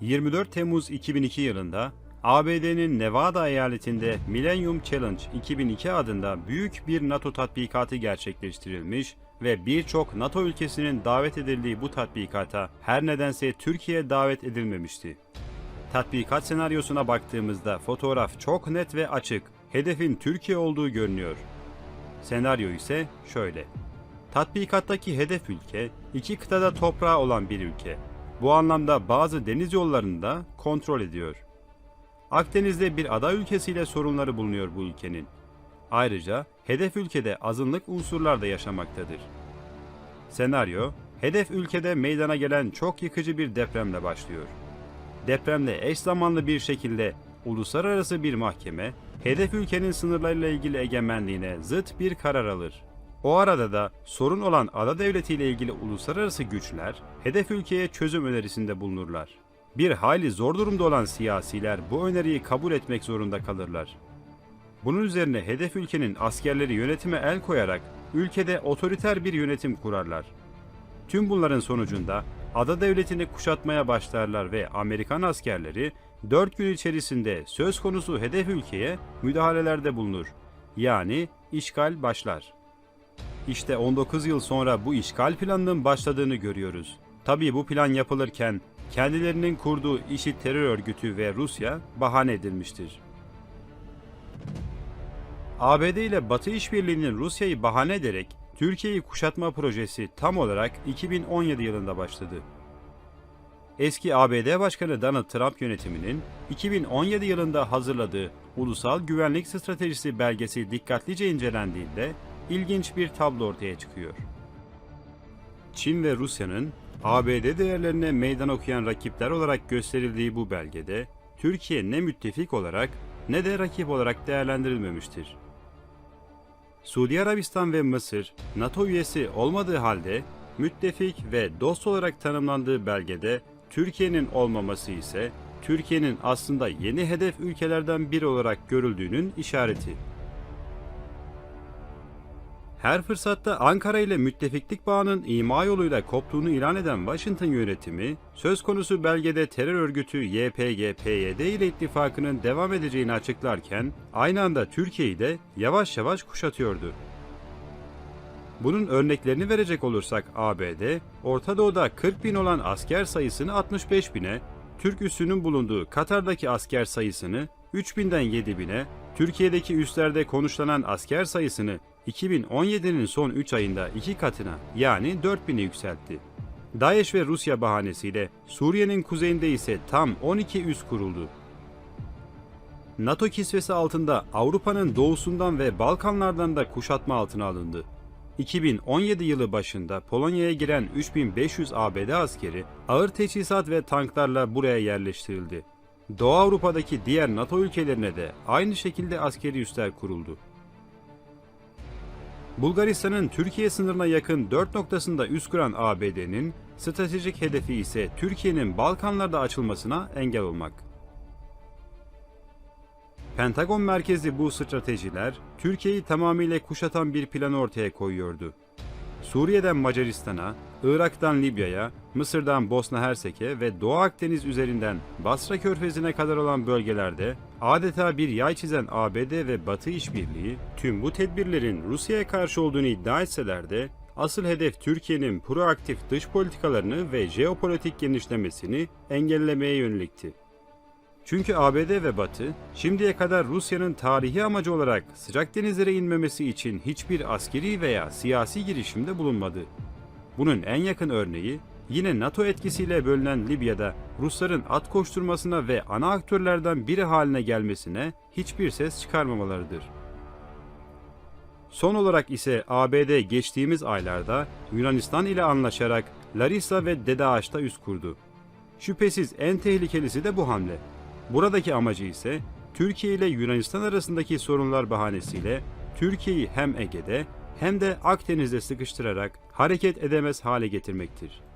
24 Temmuz 2002 yılında ABD'nin Nevada eyaletinde Millennium Challenge 2002 adında büyük bir NATO tatbikatı gerçekleştirilmiş ve birçok NATO ülkesinin davet edildiği bu tatbikata her nedense Türkiye davet edilmemişti. Tatbikat senaryosuna baktığımızda fotoğraf çok net ve açık. Hedefin Türkiye olduğu görünüyor. Senaryo ise şöyle. Tatbikattaki hedef ülke, iki kıtada toprağı olan bir ülke. Bu anlamda bazı deniz yollarını da kontrol ediyor. Akdeniz'de bir ada ülkesiyle sorunları bulunuyor bu ülkenin. Ayrıca hedef ülkede azınlık unsurlar da yaşamaktadır. Senaryo, hedef ülkede meydana gelen çok yıkıcı bir depremle başlıyor. Depremle eş zamanlı bir şekilde uluslararası bir mahkeme, hedef ülkenin sınırlarıyla ilgili egemenliğine zıt bir karar alır. O arada da sorun olan ada devletiyle ilgili uluslararası güçler, hedef ülkeye çözüm önerisinde bulunurlar. Bir hayli zor durumda olan siyasiler bu öneriyi kabul etmek zorunda kalırlar. Bunun üzerine hedef ülkenin askerleri yönetime el koyarak ülkede otoriter bir yönetim kurarlar. Tüm bunların sonucunda ada devletini kuşatmaya başlarlar ve Amerikan askerleri 4 gün içerisinde söz konusu hedef ülkeye müdahalelerde bulunur. Yani işgal başlar. İşte 19 yıl sonra bu işgal planının başladığını görüyoruz. Tabii bu plan yapılırken kendilerinin kurduğu IŞİD terör örgütü ve Rusya bahane edilmiştir. ABD ile Batı işbirliğinin Rusya'yı bahane ederek Türkiye'yi kuşatma projesi tam olarak 2017 yılında başladı. Eski ABD Başkanı Donald Trump yönetiminin 2017 yılında hazırladığı Ulusal Güvenlik Stratejisi belgesi dikkatlice incelendiğinde ilginç bir tablo ortaya çıkıyor. Çin ve Rusya'nın ABD değerlerine meydan okuyan rakipler olarak gösterildiği bu belgede Türkiye ne müttefik olarak ne de rakip olarak değerlendirilmemiştir. Suudi Arabistan ve Mısır NATO üyesi olmadığı halde müttefik ve dost olarak tanımlandığı belgede Türkiye'nin olmaması ise Türkiye'nin aslında yeni hedef ülkelerden biri olarak görüldüğünün işareti. Her fırsatta Ankara ile müttefiklik bağının ima yoluyla koptuğunu ilan eden Washington yönetimi, söz konusu belgede terör örgütü YPG-PYD ile ittifakının devam edeceğini açıklarken, aynı anda Türkiye'yi de yavaş yavaş kuşatıyordu. Bunun örneklerini verecek olursak ABD, Orta Doğu'da 40 bin olan asker sayısını 65 bine, Türk üssünün bulunduğu Katar'daki asker sayısını 3000'den 7000'e, Türkiye'deki üslerde konuşlanan asker sayısını 2017'nin son 3 ayında iki katına yani 4000'e yükseltti. DAEŞ ve Rusya bahanesiyle Suriye'nin kuzeyinde ise tam 12 üs kuruldu. NATO kisvesi altında Avrupa'nın doğusundan ve Balkanlardan da kuşatma altına alındı. 2017 yılı başında Polonya'ya giren 3500 ABD askeri ağır teçhizat ve tanklarla buraya yerleştirildi. Doğu Avrupa'daki diğer NATO ülkelerine de aynı şekilde askeri üsler kuruldu. Bulgaristan'ın Türkiye sınırına yakın 4 noktasında üs kuran ABD'nin stratejik hedefi ise Türkiye'nin Balkanlarda açılmasına engel olmak. Pentagon merkezli bu stratejiler Türkiye'yi tamamıyla kuşatan bir plan ortaya koyuyordu. Suriye'den Macaristan'a, Irak'tan Libya'ya, Mısır'dan Bosna Hersek'e ve Doğu Akdeniz üzerinden Basra Körfezi'ne kadar olan bölgelerde adeta bir yay çizen ABD ve Batı işbirliği tüm bu tedbirlerin Rusya'ya karşı olduğunu iddia etseler de asıl hedef Türkiye'nin proaktif dış politikalarını ve jeopolitik genişlemesini engellemeye yönelikti. Çünkü ABD ve Batı şimdiye kadar Rusya'nın tarihi amacı olarak sıcak denizlere inmemesi için hiçbir askeri veya siyasi girişimde bulunmadı. Bunun en yakın örneği yine NATO etkisiyle bölünen Libya'da Rusların at koşturmasına ve ana aktörlerden biri haline gelmesine hiçbir ses çıkarmamalarıdır. Son olarak ise ABD geçtiğimiz aylarda Yunanistan ile anlaşarak Larissa ve Dede Ağaç'ta üs kurdu. Şüphesiz en tehlikelisi de bu hamle. Buradaki amacı ise Türkiye ile Yunanistan arasındaki sorunlar bahanesiyle Türkiye'yi hem Ege'de hem de Akdeniz'de sıkıştırarak hareket edemez hale getirmektir.